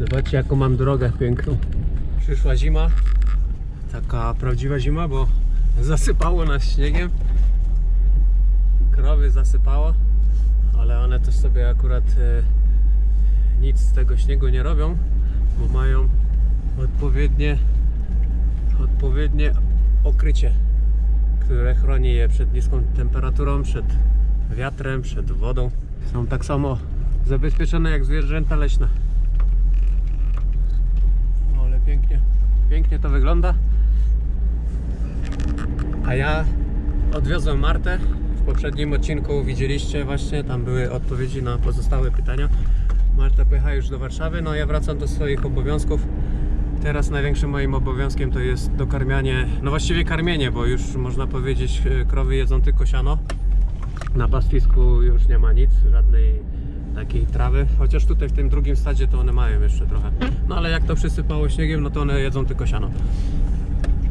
Zobaczcie jaką mam drogę piękną. Przyszła zima. Taka prawdziwa zima, bo zasypało nas śniegiem. Krowy zasypało, ale one też sobie akurat e, nic z tego śniegu nie robią, bo mają odpowiednie, odpowiednie okrycie, które chroni je przed niską temperaturą, przed wiatrem, przed wodą. Są tak samo zabezpieczone jak zwierzęta leśne. Pięknie, pięknie to wygląda. A ja odwiozłem Martę. W poprzednim odcinku widzieliście właśnie, tam były odpowiedzi na pozostałe pytania. Marta pojechała już do Warszawy, no ja wracam do swoich obowiązków. Teraz największym moim obowiązkiem to jest dokarmianie, no właściwie karmienie, bo już można powiedzieć e, krowy jedzą tylko siano. Na pastwisku już nie ma nic, żadnej takiej trawy, chociaż tutaj w tym drugim stadzie to one mają jeszcze trochę. No ale jak to przysypało śniegiem, no to one jedzą tylko siano.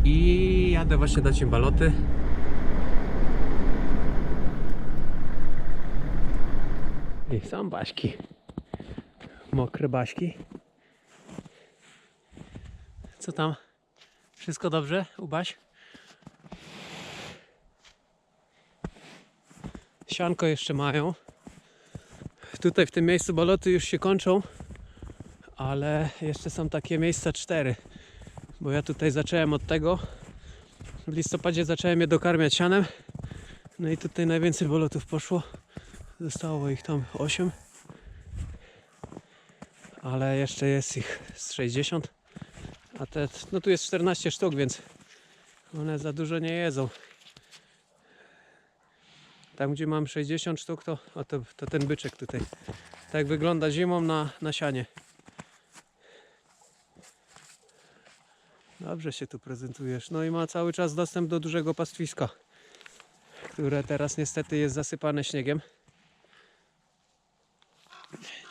I jadę właśnie dać im baloty. I są baśki. Mokre baśki. Co tam? Wszystko dobrze u Baś? Sianko jeszcze mają. Tutaj w tym miejscu baloty już się kończą, ale jeszcze są takie miejsca cztery. Bo ja tutaj zacząłem od tego. W listopadzie zacząłem je dokarmiać sianem. No i tutaj najwięcej bolotów poszło. Zostało ich tam 8. Ale jeszcze jest ich z 60. A te, no tu jest 14 sztuk, więc one za dużo nie jedzą. Tam gdzie mam 60 sztuk, to, o, to, to ten byczek tutaj. Tak wygląda zimą na, na sianie. Dobrze się tu prezentujesz. No i ma cały czas dostęp do dużego pastwiska, które teraz niestety jest zasypane śniegiem.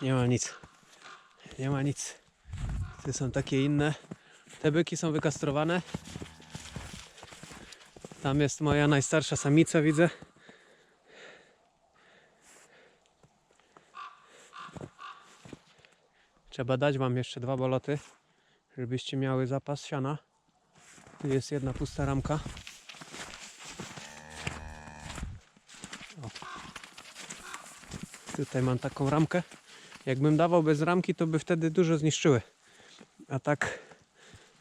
Nie ma nic. Nie ma nic. Tu są takie inne. Te byki są wykastrowane. Tam jest moja najstarsza samica, widzę. Trzeba dać wam jeszcze dwa boloty, żebyście miały zapas siana. Tu jest jedna pusta ramka. O. Tutaj mam taką ramkę. Jakbym dawał bez ramki, to by wtedy dużo zniszczyły. A tak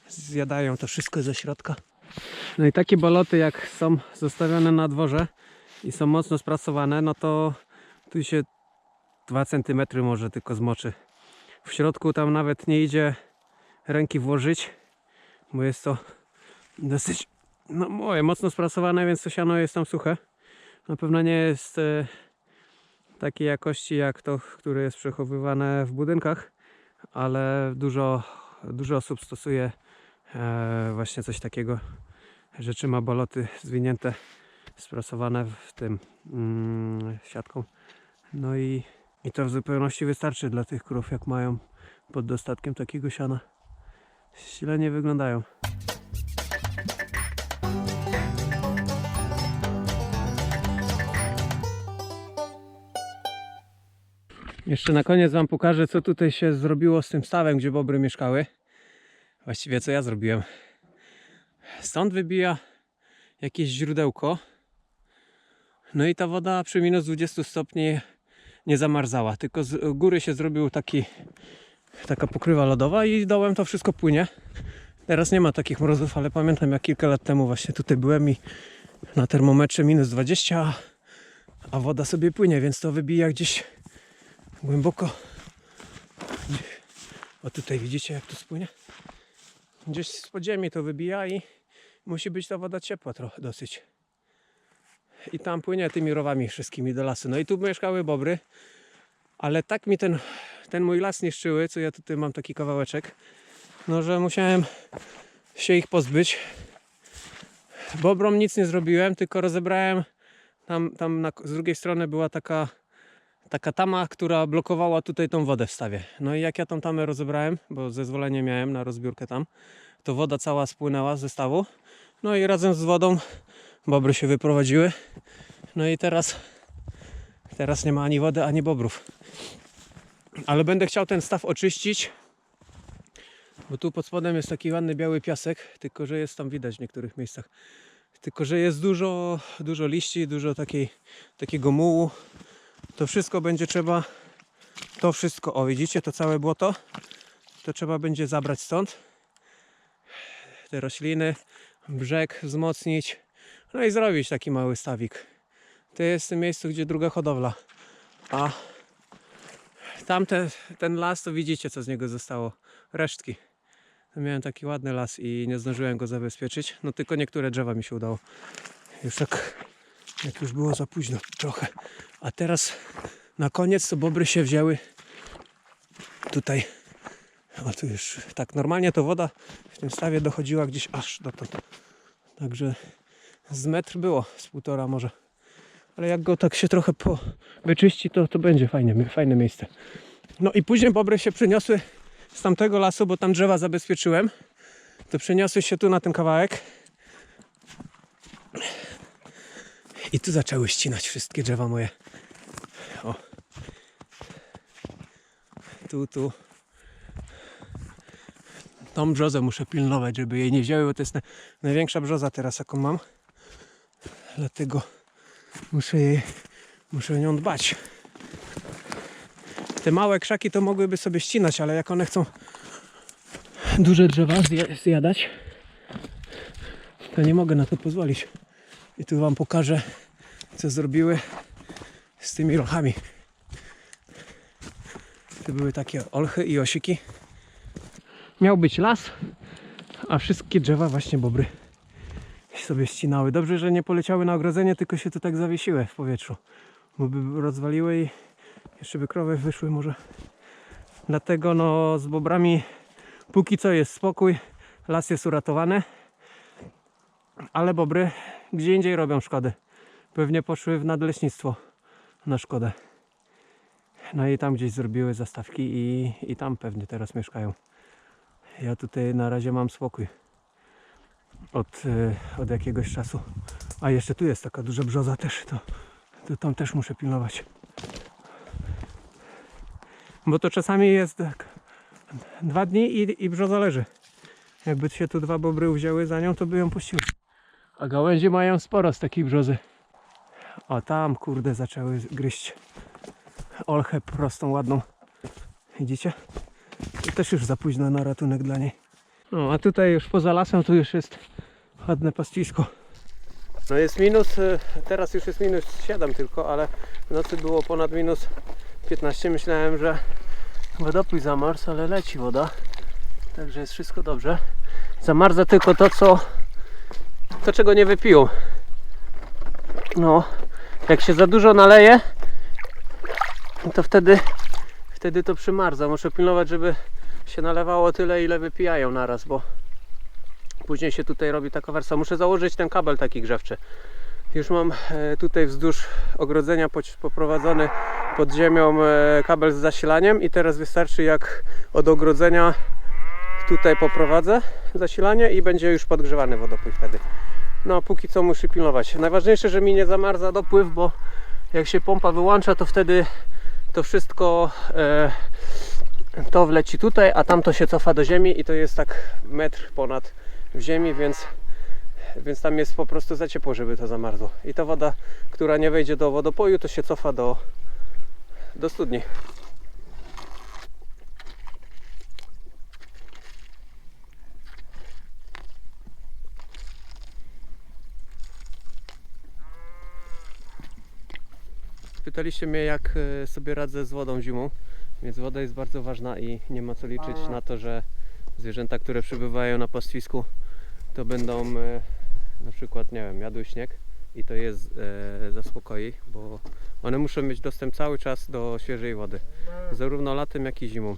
zjadają to wszystko ze środka. No i takie baloty jak są zostawione na dworze i są mocno sprasowane, no to tu się 2 cm może tylko zmoczy. W środku tam nawet nie idzie ręki włożyć, bo jest to dosyć no moje, mocno sprasowane, więc to siano jest tam suche. Na pewno nie jest e, takiej jakości jak to, które jest przechowywane w budynkach, ale dużo, dużo osób stosuje e, właśnie coś takiego, że trzyma boloty zwinięte, sprasowane w tym mm, siatką. No i, i to w zupełności wystarczy dla tych krów, jak mają pod dostatkiem takiego siana. Źle nie wyglądają. Jeszcze na koniec Wam pokażę, co tutaj się zrobiło z tym stawem, gdzie bobry mieszkały. Właściwie co ja zrobiłem. Stąd wybija jakieś źródełko. No i ta woda przy minus 20 stopni nie zamarzała, tylko z góry się zrobił taki, taka pokrywa lodowa i dołem to wszystko płynie. Teraz nie ma takich mrozów, ale pamiętam jak kilka lat temu właśnie tutaj byłem i na termometrze minus 20, a woda sobie płynie, więc to wybija gdzieś głęboko. O tutaj widzicie jak to spłynie? Gdzieś z podziemi to wybija i musi być ta woda ciepła trochę dosyć. I tam płynie tymi rowami wszystkimi do lasu. No i tu mieszkały bobry, ale tak mi ten, ten mój las niszczyły, co ja tutaj mam taki kawałeczek, no że musiałem się ich pozbyć. Bobrom nic nie zrobiłem, tylko rozebrałem tam, tam na, z drugiej strony była taka taka tama, która blokowała tutaj tą wodę w stawie. No i jak ja tą tamę rozebrałem, bo zezwolenie miałem na rozbiórkę tam, to woda cała spłynęła ze stawu. No i razem z wodą bobry się wyprowadziły. No i teraz teraz nie ma ani wody, ani bobrów. Ale będę chciał ten staw oczyścić Bo tu pod spodem jest taki ładny biały piasek, tylko że jest tam widać w niektórych miejscach. Tylko że jest dużo, dużo liści, dużo takiej, takiego mułu. To wszystko będzie trzeba, to wszystko, o widzicie, to całe błoto, to trzeba będzie zabrać stąd. Te rośliny, brzeg wzmocnić, no i zrobić taki mały stawik. To jest w tym miejscu, gdzie druga hodowla. A tamte, ten las, to widzicie, co z niego zostało. Resztki. Miałem taki ładny las i nie zdążyłem go zabezpieczyć. No tylko niektóre drzewa mi się udało. Już tak, jak już było za późno trochę. A teraz na koniec to bobry się wzięły tutaj. O tu już tak normalnie to woda w tym stawie dochodziła gdzieś aż dotąd. Także z metr było, z półtora może. Ale jak go tak się trochę po wyczyści, to, to będzie fajne, fajne miejsce. No i później bobry się przeniosły z tamtego lasu, bo tam drzewa zabezpieczyłem. To przeniosły się tu na ten kawałek. I tu zaczęły ścinać wszystkie drzewa moje. O. Tu, tu. Tą brzozę muszę pilnować, żeby jej nie wzięły, bo to jest na, największa brzoza teraz, jaką mam. Dlatego muszę jej, muszę o nią dbać. Te małe krzaki to mogłyby sobie ścinać, ale jak one chcą duże drzewa zjadać, to nie mogę na to pozwolić. I tu Wam pokażę, co zrobiły z tymi rochami. To były takie olchy i osiki. Miał być las, a wszystkie drzewa właśnie bobry sobie ścinały. Dobrze, że nie poleciały na ogrodzenie, tylko się tu tak zawiesiły w powietrzu. Bo by rozwaliły i jeszcze by krowy wyszły może. Dlatego no z bobrami póki co jest spokój. Las jest uratowany. Ale bobry gdzie indziej robią szkody. Pewnie poszły w nadleśnictwo na szkodę. No i tam gdzieś zrobiły zastawki i, i tam pewnie teraz mieszkają. Ja tutaj na razie mam spokój od, e, od jakiegoś czasu. A jeszcze tu jest taka duża brzoza też, to, to tam też muszę pilnować. Bo to czasami jest tak dwa dni i, i brzoza leży. Jakby się tu dwa bobry wzięły za nią, to by ją puściły. A gałęzie mają sporo z takiej brzozy. O tam kurde zaczęły gryźć olchę prostą, ładną. Widzicie? To też już za późno na ratunek dla niej. No a tutaj już poza lasem tu już jest ładne pastwisko. No jest minus, e, teraz już jest minus 7 tylko, ale w nocy było ponad minus 15. Myślałem, że wodopój zamarzł, ale leci woda. Także jest wszystko dobrze. Zamarza tylko to, co to czego nie wypiją. No, jak się za dużo naleje, to wtedy wtedy to przymarza. Muszę pilnować, żeby się nalewało tyle, ile wypijają naraz, bo później się tutaj robi taka warstwa. Muszę założyć ten kabel taki grzewczy. Już mam e, tutaj wzdłuż ogrodzenia poprowadzony pod ziemią e, kabel z zasilaniem i teraz wystarczy jak od ogrodzenia tutaj poprowadzę zasilanie i będzie już podgrzewany wodopój wtedy. No póki co muszę pilnować. Najważniejsze, że mi nie zamarza dopływ, bo jak się pompa wyłącza, to wtedy to wszystko e, to wleci tutaj, a tamto się cofa do ziemi i to jest tak metr ponad w ziemi, więc, więc tam jest po prostu za ciepło, żeby to zamarzło. I ta woda, która nie wejdzie do wodopoju, to się cofa do, do studni. Pytaliście mnie, jak e, sobie radzę z wodą zimą, więc woda jest bardzo ważna i nie ma co liczyć na to, że zwierzęta, które przybywają na pastwisku, to będą e, na przykład, nie wiem, jadły śnieg i to je z- e, zaspokoi, bo one muszą mieć dostęp cały czas do świeżej wody, zarówno latem, jak i zimą.